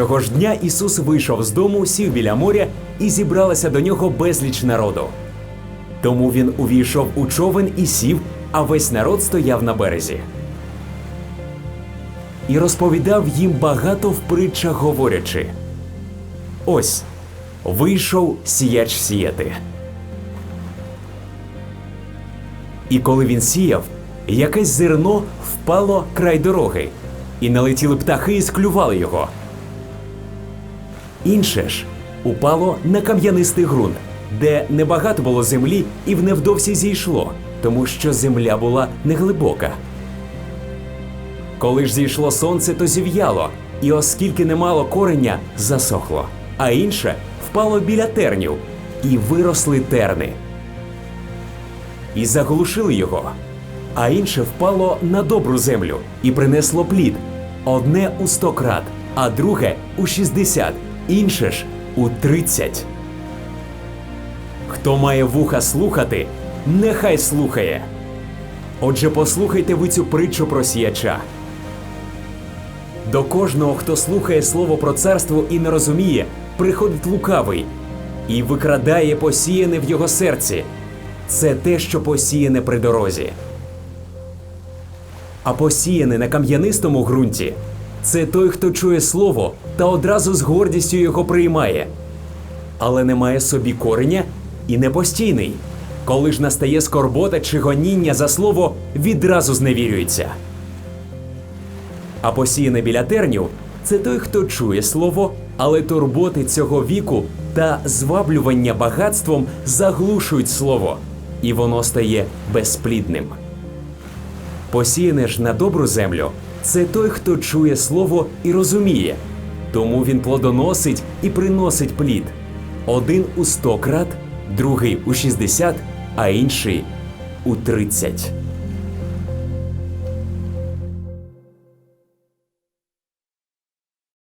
Того ж дня Ісус вийшов з дому, сів біля моря і зібралося до нього безліч народу. Тому він увійшов у човен і сів, а весь народ стояв на березі. І розповідав їм багато в притчах, говорячи: Ось вийшов сіяч сіяти. І коли він сіяв, якесь зерно впало край дороги, і налетіли птахи і склювали його. Інше ж упало на кам'янистий ґрунт, де небагато було землі і невдовзі зійшло, тому що земля була неглибока. Коли ж зійшло сонце, то зів'яло, і оскільки не мало кореня, засохло, а інше впало біля тернів, і виросли терни. І заглушили його. А інше впало на добру землю і принесло плід одне у сто крат, а друге у шістдесят, інше ж у тридцять. Хто має вуха слухати, нехай слухає. Отже, послухайте ви цю притчу про сіяча. До кожного, хто слухає слово про царство і не розуміє, приходить лукавий і викрадає посіяне в його серці. Це те, що посіяне при дорозі. А посіяне на кам'янистому ґрунті це той, хто чує слово та одразу з гордістю його приймає, але не має собі кореня і не постійний. Коли ж настає скорбота чи гоніння за слово, відразу зневірюється. А посіяне біля тернів це той, хто чує слово, але турботи цього віку та зваблювання багатством заглушують слово, і воно стає безплідним. Посіяне ж на добру землю це той, хто чує слово і розуміє, тому він плодоносить і приносить плід. Один у сто крат, другий у шістдесят, а інший у тридцять.